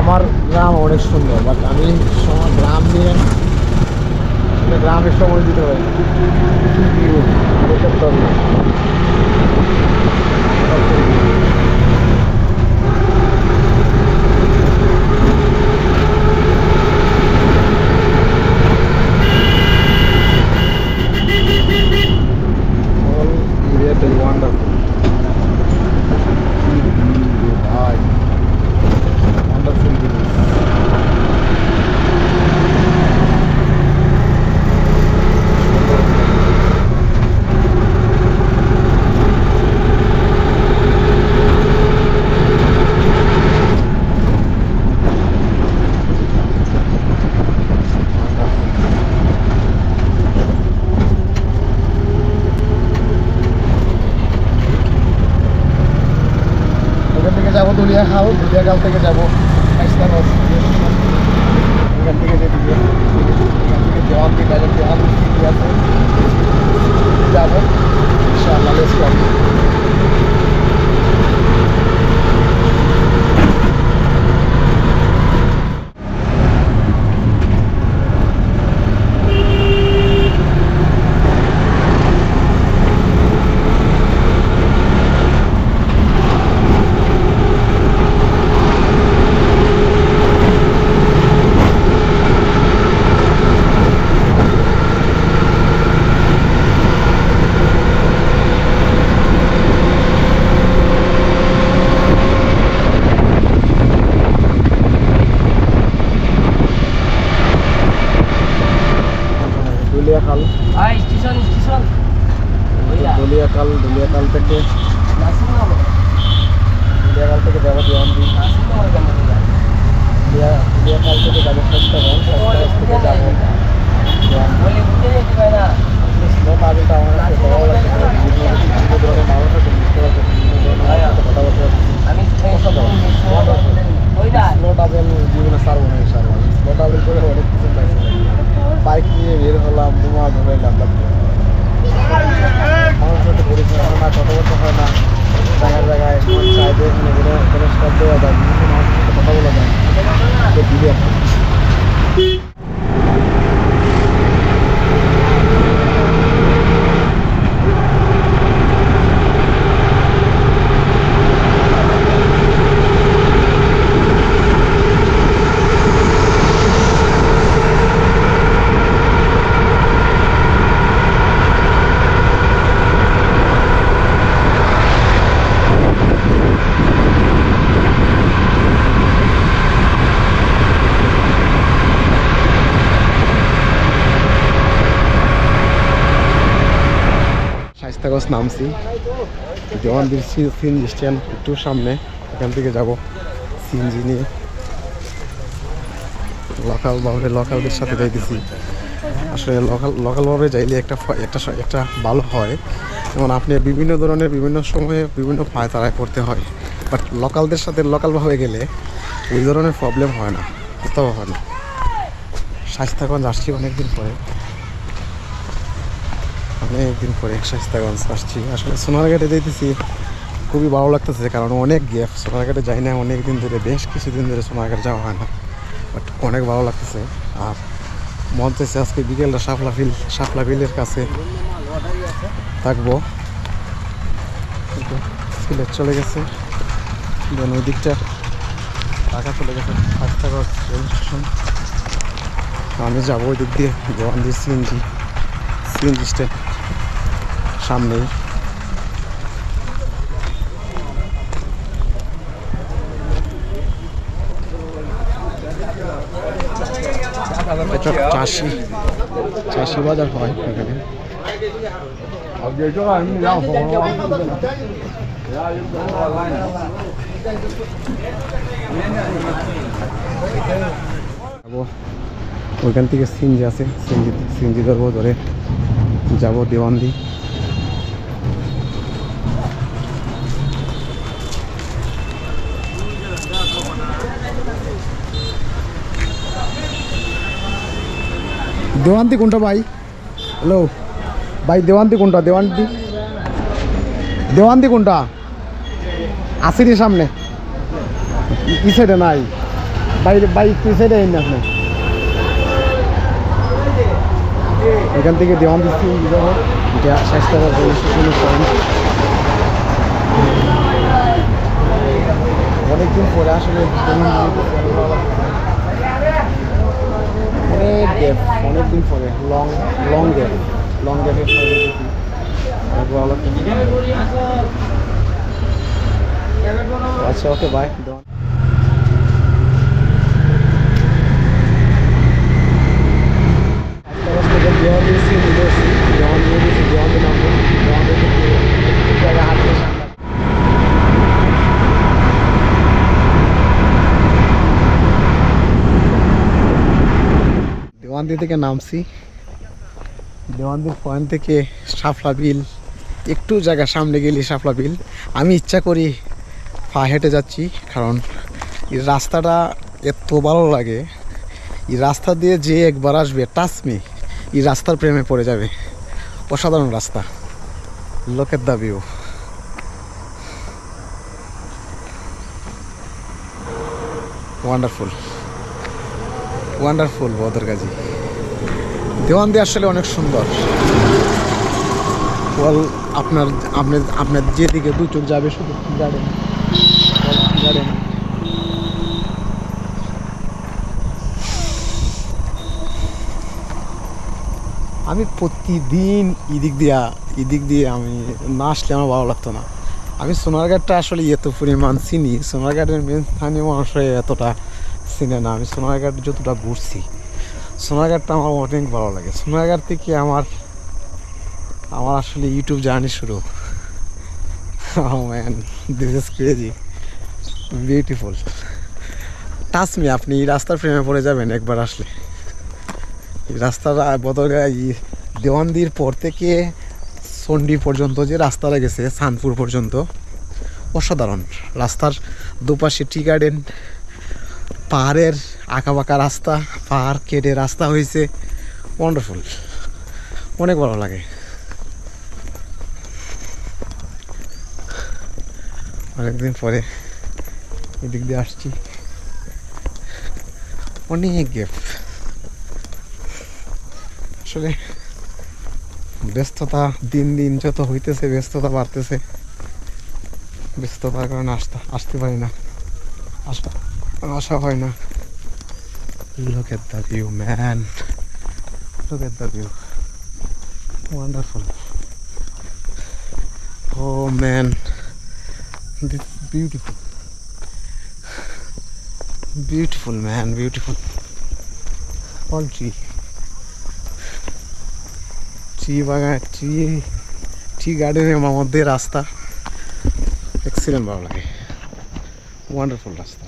আমার গ্রাম অনেক সুন্দর বাট আমি সময় গ্রাম নিয়ে আসলে গ্রামের সময় দিতে পারি করতে হবে all area is wonderful. Hi. Wonderful village. এখান থেকে যাব। দুলিয়া খাল দুলিয়া খাল থেকে যাব থেকে থেকে দেওয়ান দেওয়ান যাব। ইনশাআল্লাহ শাইস্তাগঞ্জ নামছি। দেওয়ানদির সিএনজি স্ট্যান্ড একটু সামনে, এখান থেকে যাব সিএনজি নিয়ে। লোকালভাবে লোকালদের সাথে যাইতেছি। আসলে লোকাল লোকালভাবে যাইলে একটা একটা একটা ভালো হয়। যেমন আপনি বিভিন্ন ধরনের বিভিন্ন সময়ে বিভিন্ন পায়তারায় পড়তে হয়। বাট লোকালদের সাথে লোকালভাবে গেলে ওই ধরনের প্রবলেম হয় না কোথাও হয় না। স্বাস্থ্যগঞ্জ আসছি অনেকদিন পরে। অনেকদিন পরে শাস্তাগঞ্জ আসছি। আসলে সোনারঘাটে যেতেছি খুবই ভালো লাগতেছে, কারণ অনেক গ্যাপ সোনারঘাটে যাই না অনেক দিন ধরে, বেশ কিছুদিন ধরে সোনারঘাট যাওয়া হয় না। বাট অনেক ভালো লাগতেছে। আর মন চাইছে আজকে বিকেলটা শাপলা ফিল শাপলা ফিলের কাছে থাকব। সিলেট চলে গেছে। দেন ওই দিকটা, ঢাকা চলে গেছে আমি যাব ওই দিক দিয়ে জওয়ান দিয়ে সিএনজি সিএনজি স্ট্যান্ড সামনে। চাষি চাষি বাজার হয় এখানে। ওইখান থেকে সিঞ্জি আছে সিঞ্জি সিঞ্জি ধরবো ধরে যাব দেওয়ান দেওয়ান্দি দেওয়ান্তি কোনটা ভাই? হ্যালো, ভাই দেওয়ান্তি কোনটা? দেওয়ান্তি? দেওয়ান্তি কোনটা? আসেনি সামনে। ই সাইডে নাই। বাইরে বাইক কি সাইডে আইন আপনি। এখান থেকে দেওয়ান দিচ্ছি অনেকদিন পরে আসলে গ্যাপ অনেকদিন পরে লং লং গ্যাপ লং গ্যাপের পরে আচ্ছা ওকে বাই থেকে দেওয়ান দিয়েছি নিয়ে দিয়েছি দেওয়ান দিলাম দেওয়ান দিয়ে জায়গা হাঁটতে সামনে দেওয়ান্দি থেকে নামছি। দেওয়ান্দির পয়েন্ট থেকে সাফলা বিল, একটু জায়গা সামনে গেলে সাফলা বিল। আমি ইচ্ছা করি পা হেঁটে যাচ্ছি, কারণ এই রাস্তাটা এত ভালো লাগে। এই রাস্তা দিয়ে যে একবার আসবে টাচমি এই রাস্তার প্রেমে পড়ে যাবে। অসাধারণ রাস্তা। লোকের দাবিও ওয়ান্ডারফুল ওয়ান্ডারফুল বদরগাজি দেওয়ান্দি আসলে অনেক সুন্দর। ওয়াল আপনার আপনার আপনার যেদিকে দু চোখ যাবে শুধু গার্ডেন গার্ডেন আমি প্রতিদিন এদিক দিয়া, এদিক দিয়ে আমি না আসলে আমার ভালো লাগতো না। আমি সোনারঘাটটা আসলে এত পরিমাণ চিনি, সোনারঘাটের মেন স্থানীয় মানুষরা এতটা চিনে না আমি সোনারঘাট যতটা ঘুরছি সোনারঘাটটা আমার অনেক ভালো লাগে। সোনারঘাট থেকে আমার আমার আসলে ইউটিউব জার্নি শুরু। This is crazy beautiful touch me আপনি এই রাস্তার প্রেমে পড়ে যাবেন একবার আসলে। এই রাস্তাটা বদলগা দেওয়ানদির পর থেকে সন্ডি পর্যন্ত যে রাস্তাটা গেছে সানপুর পর্যন্ত, অসাধারণ। রাস্তার দুপাশে টি গার্ডেন পাহাড়ের আঁকা বাঁকা রাস্তা, পাহাড় কেটে রাস্তা হয়েছে। ওয়ান্ডারফুল অনেক ভালো লাগে। অনেকদিন পরে এদিক দিয়ে আসছি। অনেক গ্যাপ আসলে ব্যস্ততা দিন দিন যত হইতেছে, ব্যস্ততা বাড়তেছে। ব্যস্ততার কারণে আসতে আসতে পারি না। আসা আশা হয় না। লোকের the view man look at the view wonderful oh man this beautiful beautiful man beautiful all চি চি বাগান চি চি গার্ডেনের মধ্যে রাস্তা। এক্সিডেন্ট ভালো লাগে। ওয়ান্ডারফুল রাস্তা।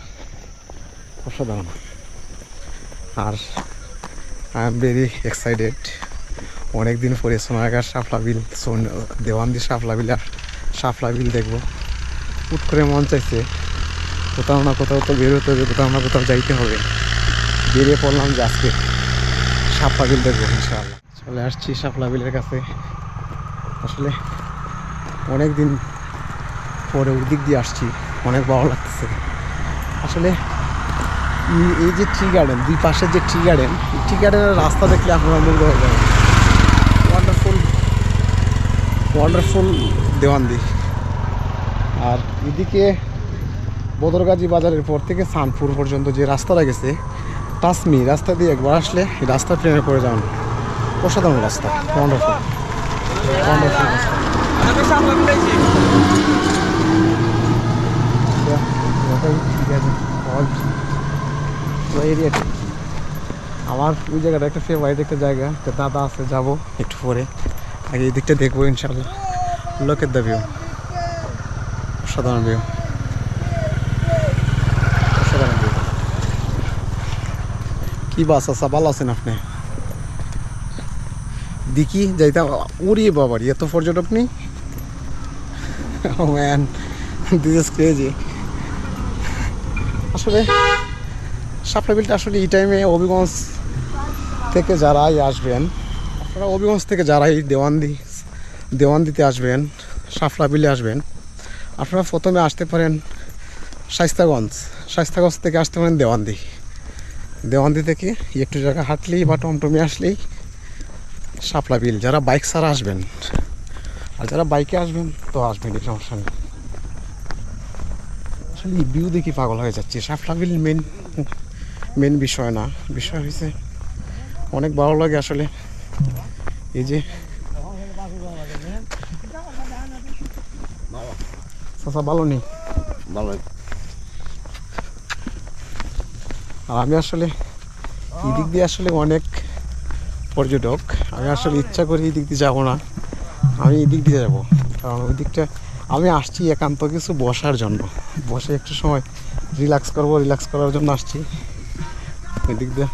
অসাধারণ। আর আই এম ভেরি এক্সাইটেড অনেক দিন পরে সোনারগাঁ সাফলা বিল দেওয়ান্দি শাফলা বিল আর সাফলা বিল দেখব। হুট করে মন চাইছে, কোথাও না কোথাও তো বেরোতে হবে, কোথাও না কোথাও যাইতে হবে। বেরিয়ে পড়লাম যে আজকে শাপলা বিল দেখব ইনশাআল্লাহ। চলে আসছি শাপলা বিলের কাছে। আসলে অনেক দিন পরে ওই দিক দিয়ে আসছি, অনেক ভালো লাগতেছে। আসলে এই- যে টি গার্ডেন দুই পাশের যে টি গার্ডেন এই টি গার্ডেনের রাস্তা দেখলে আপনারা মুগ্ধ হয়ে যাবেন। ওয়ান্ডারফুল ওয়ান্ডারফুল দেওয়ান্দি আর এদিকে বদরগাজী বাজারের পর থেকে সানপুর পর্যন্ত যে রাস্তাটা গেছে টাসমি রাস্তা দিয়ে একবার আসলে রাস্তার প্রেমে পড়ে যাবেন অসাধারণ রাস্তা ওয়ান্ডারফুল ওয়ান্ডারফুল রাস্তা। ঠিক আছে আমার ওই জায়গাটা একটা ফেভারিট একটা জায়গা একটা দাদা আছে, যাব একটু পরে। আগে এই দিকটা দেখব ইনশাল্লাহ লোকের অসাধারণ ভিউ অসাধারণ ভিউ কি বাস আসা ভালো আছেন আপনি? দেখি যাইতাম উড়ি বাবার এত পর্যটক নেই? ম্যান দিস ক্রেজি আসলে সাপড়া বিলটা আসলে এই টাইমে অভিগঞ্জ থেকে যারাই আসবেন, আপনারা অভিগঞ্জ থেকে যারাই দেওয়ানদি, দেওয়ানদিতে আসবেন সাফলা বিলে আসবেন, আপনারা প্রথমে আসতে পারেন শাইস্তাগঞ্জ শাইস্তাগঞ্জ থেকে আসতে পারেন দেওয়ান্দি। দেওয়ান্দি থেকে একটু জায়গা হাঁটলেই বা টমটমে আসলেই শাপলা বিল যারা বাইক ছাড়া আসবেন, আর যারা বাইকে আসবেন, তো আসবেন এই সমস্যা নেই। আসলে ভিউ দেখি পাগল হয়ে যাচ্ছে। শাপলা বিল মেন মেন বিষয় না। বিষয় হয়েছে অনেক ভালো লাগে আসলে। এই যে চাচা ভালো নেই? ভালো আর আমি আসলে এই দিক দিয়ে আসলে অনেক পর্যটক। আমি আসলে ইচ্ছা করি এই দিক দিয়ে যাব না। আমি এই দিক দিয়ে যাব। কারণ ওই দিকটা আমি আসছি একান্ত কিছু বসার জন্য। বসে একটু সময় রিল্যাক্স করব রিল্যাক্স করার জন্য আসছি। ওই দিক দিয়ে।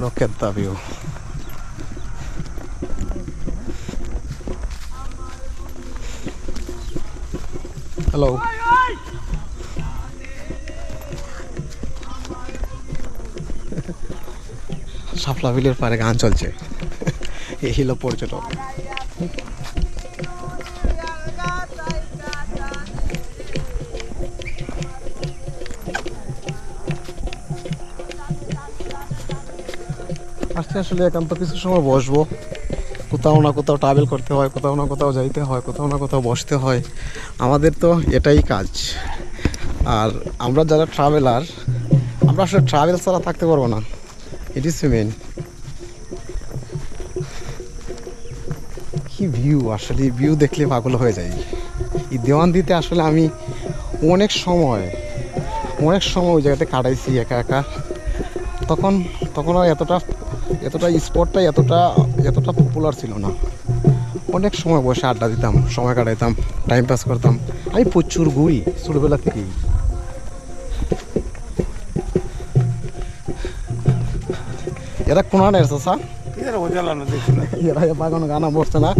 Look at the view. Hello শাপলা বিলের পারে গান চলছে। এই হলো পর্যটক। আজকে আসলে একান্ত কিছু সময় বসবো। কোথাও না কোথাও ট্রাভেল করতে হয়, কোথাও না কোথাও যাইতে হয়, কোথাও না কোথাও বসতে হয়। আমাদের তো এটাই কাজ। আর আমরা যারা ট্রাভেলার আমরা আসলে ট্রাভেল ছাড়া থাকতে পারব না। ইট ইজ মেন কি ভিউ আসলে ভিউ দেখলে পাগল হয়ে যায় এই দেওয়ান দিতে আসলে আমি অনেক সময় অনেক সময় ওই জায়গাতে কাটাইছি একা একা। তখন তখন আর এতটা এতটা স্পটটা এতটা এতটা পপুলার ছিল না। অনেক সময় বসে আড্ডা দিতাম সময় কাটাইতাম টাইম পাস করতাম। আমি প্রচুর ঘুরি ছোটোবেলা থেকেই। এরা স্যার এর বাগানো গানা বসছে না?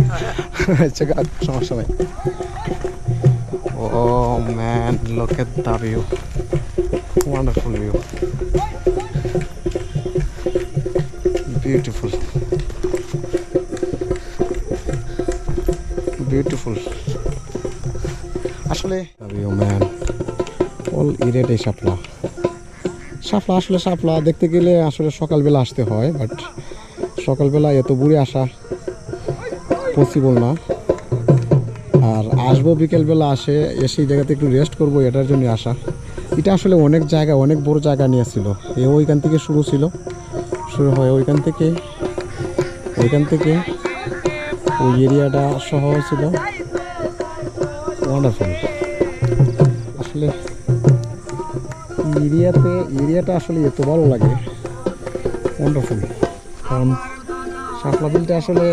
আচ্ছা সমস্যা নাই। ও man look at the view wonderful view beautiful beautiful আসলে ম্যান অল ইরেটাই শাপলা। শাপলা আসলে শাপলা, দেখতে গেলে আসলে সকালবেলা আসতে হয় বাট সকালবেলা এত বুড়ে আসা পসিবল না। আর আসব বিকেলবেলা আসে, এসে এই জায়গাতে একটু রেস্ট করব, এটার জন্য আসা। এটা আসলে অনেক জায়গা, অনেক বড় জায়গা নিয়েছিল এ ওইখান থেকে শুরু ছিল। শুরু হয় ওইখান থেকে। ওইখান থেকে ওই এরিয়াটা সহ ছিল। ওয়ান্ডারফুল আসলে এরিয়াতে এরিয়াটা আসলে এত ভালো লাগে। ওয়ান্ডারফুল কারণ শাপলা বিলটা আসলে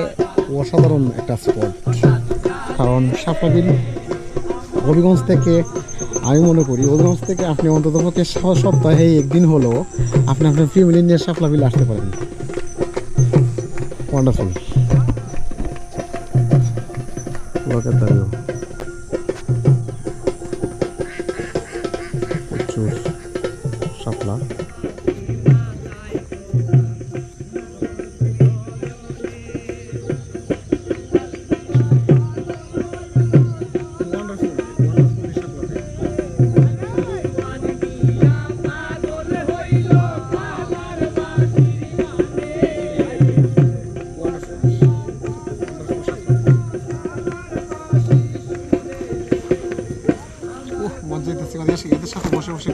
অসাধারণ একটা স্পট কারণ শাপলা বিল হবিগঞ্জ থেকে আমি মনে করি হবিগঞ্জ থেকে আপনি অন্তত পক্ষে সপ্তাহে একদিন হলেও আপনি আপনার ফ্যামিলি নিয়ে সাফলা বিল আসতে পারেন। শাপলা।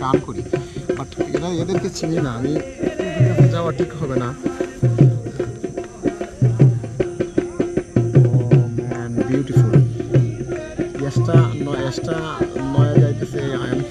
গান করি। বাট এরা এদেরকে চিনি না। আমি যাওয়া ঠিক হবে না। বিউটিফুল এসটা নয় এসটা নয়া যাইতেছে আই এম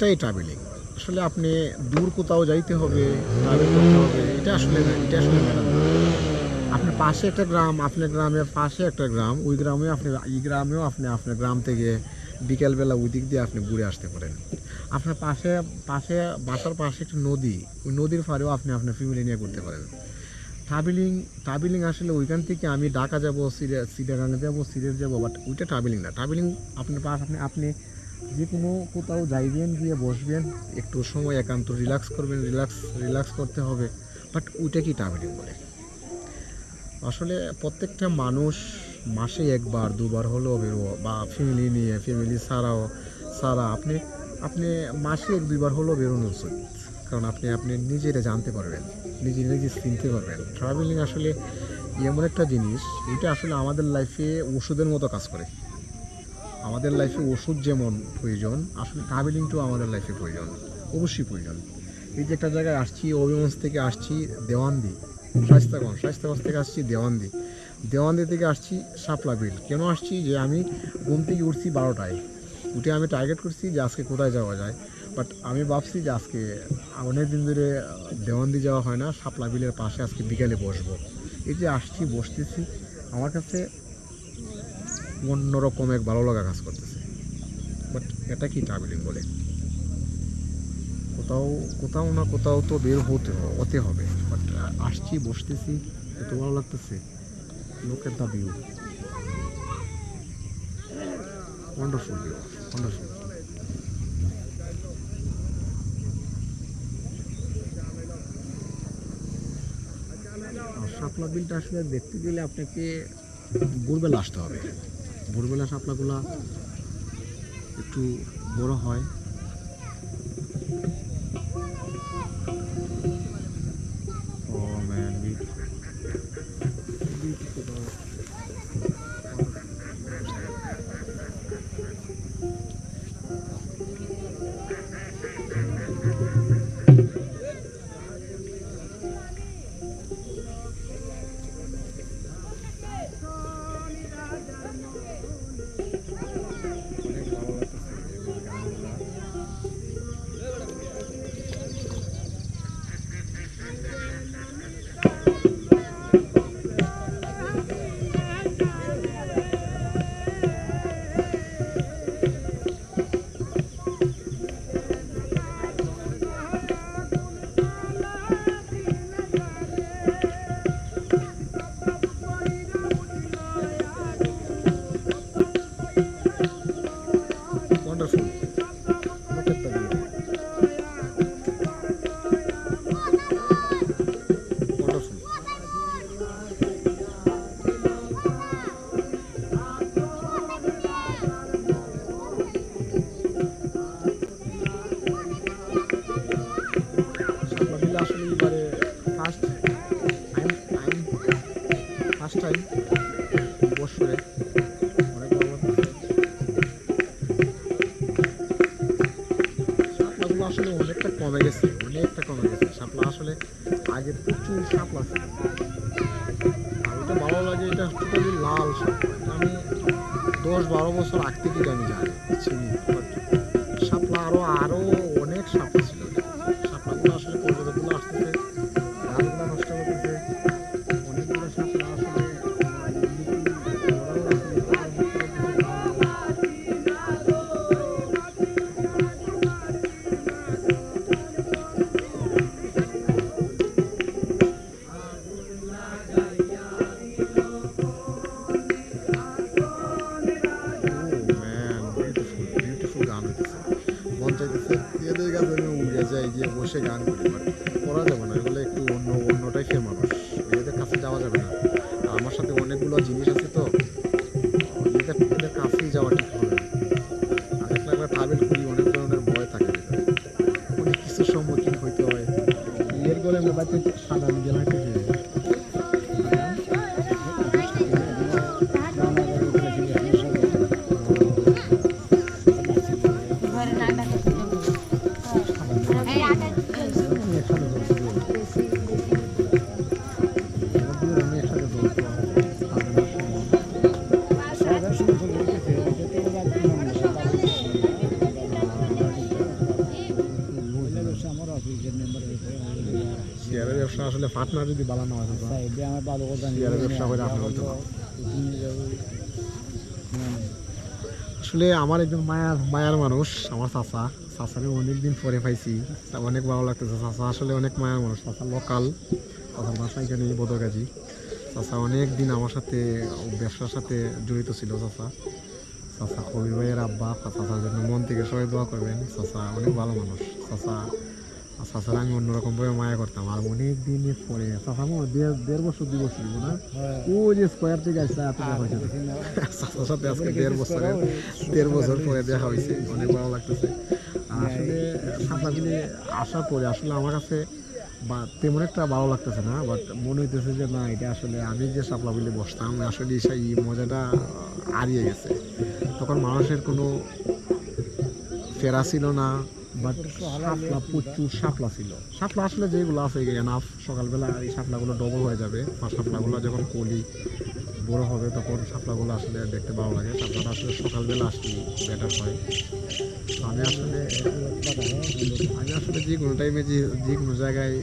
এটাই ট্রাভেলিং আসলে আপনি দূর কোথাও যাইতে হবে ট্রাভেল করতে হবে, এটা আসলে না, এটা আসলে আপনার পাশে একটা গ্রাম আপনার গ্রামের পাশে একটা গ্রাম, ওই গ্রামে আপনি, এই গ্রামেও আপনি আপনার গ্রাম থেকে বিকেলবেলা ওই দিক দিয়ে আপনি ঘুরে আসতে পারেন। আপনার পাশে পাশে, বাসার পাশে একটা নদী, ওই নদীর পাড়েও আপনি আপনার ফ্যামিলি নিয়ে ঘুরতে পারেন। ট্রাভেলিং ট্রাভেলিং আসলে ওইখান থেকে আমি ঢাকা যাব সিরিয়া সিরিয়াগাঙ্গে যাব সিরিয়াস যাব বাট ওইটা ট্রাভেলিং না। ট্রাভেলিং আপনার পাশ, আপনি আপনি যে কোনো কোথাও যাইবেন, গিয়ে বসবেন, একটু সময় একান্ত রিল্যাক্স করবেন রিল্যাক্স রিল্যাক্স করতে হবে। বাট ওইটা কি ট্রাভেলিং বলে আসলে প্রত্যেকটা মানুষ মাসে একবার, দুবার হলেও বেরো বা ফ্যামিলি নিয়ে ফ্যামিলি ছাড়াও, ছাড়া আপনি আপনি মাসে এক, দুইবার হলেও বেরোনো উচিত। কারণ আপনি আপনি নিজেরা জানতে পারবেন, নিজে নিজে চিনতে পারবেন। ট্রাভেলিং আসলে এমন একটা জিনিস, এটা আসলে আমাদের লাইফে ওষুধের মতো কাজ করে। আমাদের লাইফে ওষুধ যেমন প্রয়োজন, আসলে ট্রাভেলিংটাও আমাদের লাইফে প্রয়োজন, অবশ্যই প্রয়োজন। এই যে একটা জায়গায় আসছি অভিমঞ্চ থেকে আসছি, দেওয়ানদি, স্বাস্থ্যগঞ্জ স্বাস্থ্যগঞ্জ থেকে আসছি, দেওয়ানদি। দেওয়ানদি থেকে আসছি সাপলা বিল কেন আসছি? যে আমি ঘুম থেকে উঠছি বারোটায়। উঠে আমি টার্গেট করছি যে আজকে কোথায় যাওয়া যায়। বাট আমি ভাবছি যে আজকে অনেক দিন ধরে দেওয়ানদি যাওয়া হয় না সাপলা বিলের পাশে আজকে বিকেলে বসবো। এই যে আসছি, বসতেছি। আমার কাছে অন্যরকম এক ভালো লাগা কাজ করতেছে। বাট এটা কি ট্রাভেলিং বলে? কোথাও কোথাও না কোথাও তো বের হতে হতে হবে। বাট আসছি, বসতেছি, এত ভালো লাগতেছে। Look at the view wonderful view wonderful শাপলা বিলটা আসলে দেখতে গেলে আপনাকে ভোরবেলা আসতে হবে। ভোরবেলা শাপলাগুলা একটু বড় হয়। আসলে অনেকটা কমে গেছে, অনেকটা কমে গেছে। শাপলা আসলে আগে প্রচুর শাপলা ছিল। আর ওটা ভালো লাগে, এটা হচ্ছে লাল শাপলা। আমি দশ বারো বছর আগ থেকে জানি জানি, চিনি। যাই গিয়ে বসে গান আসলে পার্টনার যদি ভালো না হয় ব্যবসা করে হয়তো আসলে আমার একজন মায়ার মায়ার মানুষ আমার চাচা। চাচারে অনেক দিন পরে পাইছি। অনেক ভালো লাগতেছে। চাচা আসলে অনেক মায়ার মানুষ। চাচা লোকাল। চাচার বাসা এখানে বদরগাজি। চাচা অনেক দিন আমার সাথে ব্যবসার সাথে জড়িত ছিল চাচা। চাচা কবির ভাইয়ের আব্বা চাচার জন্য মন থেকে সবাই দোয়া করবেন। চাচা অনেক ভালো মানুষ। চাচা চাচার আমি অন্যরকমভাবে মায়া করতাম। আর অনেক দিনের পরে, চাচা দেড় বছর, দুই বছর দিব না? ও যে স্কোয়ার থেকে আসছে, এত দেখা হয়েছে চাচার সাথে আজকে দেড় বছরের, দেড় বছর পরে দেখা হয়েছে, অনেক ভালো লাগতেছে। আসলে সাঁতারগুলি আসার পরে আসলে আমার কাছে বা তেমন একটা ভালো লাগতেছে না বাট মনে হইতেছে যে না, এটা আসলে আমি যে সাপলা বলে বসতাম, আসলে সেই মজাটা হারিয়ে গেছে। তখন মানুষের কোনো ফেরা ছিল না বাট শাপলা প্রচুর শাপলা ছিল। শাপলা আসলে যেগুলো আছে এনাফ সকালবেলা এই শাপলাগুলো ডবল হয়ে যাবে। আর শাপলাগুলো যখন কলি বড় হবে তখন শাপলাগুলো আসলে দেখতে ভালো লাগে। শাপলাটা আসলে সকালবেলা আসলে বেটার হয়। আমি আসলে আমি আসলে যে কোনো টাইমে যে যে কোনো জায়গায়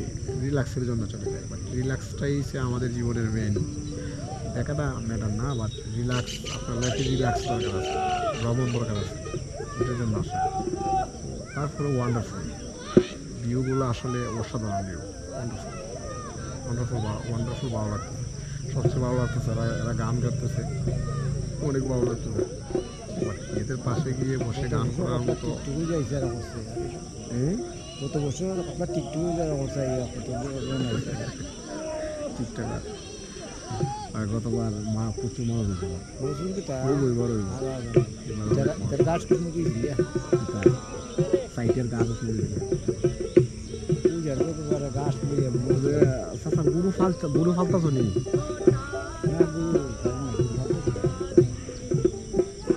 রিল্যাক্সের জন্য চলে যাই। বাট রিল্যাক্সটাই হচ্ছে আমাদের জীবনের মেন দেখাটা ম্যাটার না বাট রিল্যাক্স আপনার লাইফে রিল্যাক্স দরকার আছে। ভ্রমণ দরকার আছে। এটার জন্য আসে তারপরে ওয়ান্ডারফুল ভিউগুলো আসলে অসাধারণ ভিউ ওয়ান্ডারফুল ওয়ান্ডারফুল ওয়ান্ডারফুল ভালো লাগতেছে। সবচেয়ে ভালো লাগতেছে এরা এরা গান করতেছে অনেক ভালো লাগতেছে। এদের পাশে গিয়ে বসে গান করার মতো টিকটুকু যাইছে আর করছে গত বছর আপনার টিকটুকু যারা করছে কত আছে। আর গতবার মা প্রচুর মানুষ হয়েছিল। বড় হইব যারা যারা গাছ কিছু সাইটের গাছ যারা গাছ গুরু ফালতা গুরু ফালতা শুনি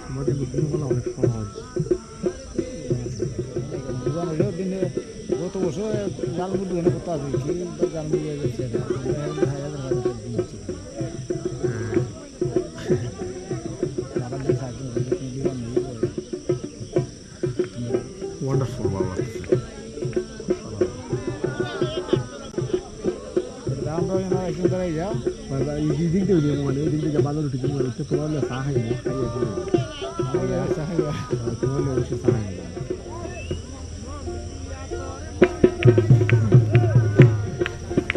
আমাদের গুরু ফালা অনেক সহজ। গত বছর জাল মুড়ি এনে কত আছে? কি জাল মুড়ি দিক দিয়ে যাব মানে দিক থেকে বাজার উঠে যাব একটু তোমার চা খাইবো খাইয়ে খাইয়ে তোমার চা খাইবো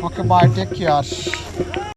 Okay, bye. Take care.